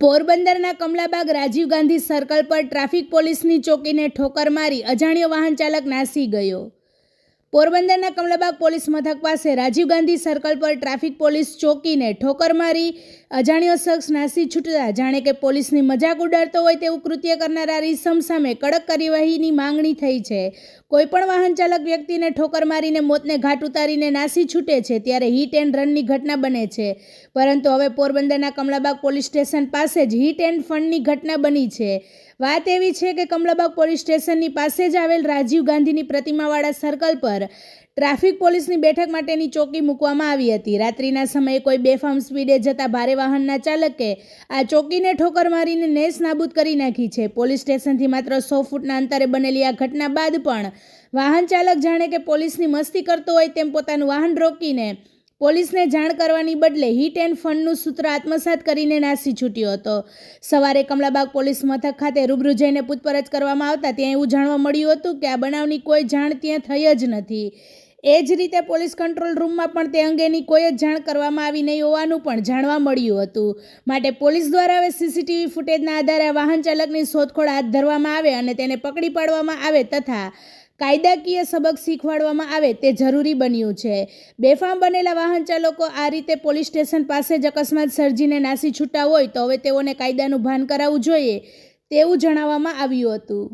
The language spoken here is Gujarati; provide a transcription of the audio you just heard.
પોરબંદરના કમલાબાગ રાજીવ ગાંધી સર્કલ પર ટ્રાફિક પોલીસની ચોકીને ઠોકર મારી અજાણ્યો વાહન ચાલક નાસી ગયો. પોરબંદરના કમલાબાગ પોલીસ મથક પાસે રાજીવ ગાંધી સર્કલ પર ટ્રાફિક પોલીસ ચોકીને ઠોકર મારી અજાણ્યો શખ્સ નાસી છૂટતા જાણે કે પોલીસની મજાક ઉડાડતો હોય તેવું કૃત્ય કરનારા રીસમ સામે કડક કાર્યવાહીની માંગણી થઈ છે. કોઈપણ વાહન ચાલક વ્યક્તિને ઠોકર મારીને મોતને ઘાટ ઉતારીને નાસી છૂટે છે ત્યારે હિટ એન્ડ રનની ઘટના બને છે. પરંતુ હવે પોરબંદરના કમલાબાગ પોલીસ સ્ટેશન પાસે જ હિટ એન્ડ ફંડની ઘટના બની છે. વાત એવી છે કે કમલાબાગ પોલીસ સ્ટેશનની પાસે જ આવેલ રાજીવ ગાંધીની પ્રતિમાવાળા સર્કલ પર ટ્રાફિક પોલીસની બેઠક માટેની ચોકી મૂકવામાં આવી હતી. રાત્રિના સમયે કોઈ બેફામ સ્પીડે જતા ભારે વાહનના ચાલકે આ ચોકીને ઠોકર મારીને નેસ નાબૂદ કરી નાખી છે. પોલીસ સ્ટેશનથી માત્ર સો ફૂટના અંતરે બનેલી આ ઘટના બાદ પણ વાહન ચાલક જાણે કે પોલીસની મસ્તી કરતો હોય તેમ પોતાનું વાહન રોકીને પોલીસને જાણ કરવાની બદલે હિટ એન્ડ ફંડનું સૂત્ર આત્મસાત કરીને નાસી છૂટ્યો હતો. સવારે કમલાબાગ પોલીસ મથક ખાતે રૂબરૂ જઈને પૂછપરછ કરવામાં આવતા ત્યાં એવું જાણવા મળ્યું હતું કે આ બનાવની કોઈ જાણ ત્યાં થઈ જ નથી. એ જ રીતે પોલીસ કંટ્રોલ રૂમમાં પણ તે અંગેની કોઈ જ જાણ કરવામાં આવી નહીં હોવાનું પણ જાણવા મળ્યું હતું. માટે પોલીસ દ્વારા હવે સીસીટીવી ફૂટેજના આધારે વાહન ચાલકની શોધખોળ હાથ ધરવામાં આવે અને તેને પકડી પાડવામાં આવે તથા કાયદાકીય સબક શીખવાડવામાં આવે તે જરૂરી બન્યું છે. બેફામ બનેલા વાહન ચાલકો આ રીતે પોલીસ સ્ટેશન પાસે જ અકસ્માત સર્જીને નાસી છૂટા હોય તો હવે તેઓને કાયદાનું ભાન કરાવવું જોઈએ તેવું જણાવવામાં આવ્યું હતું.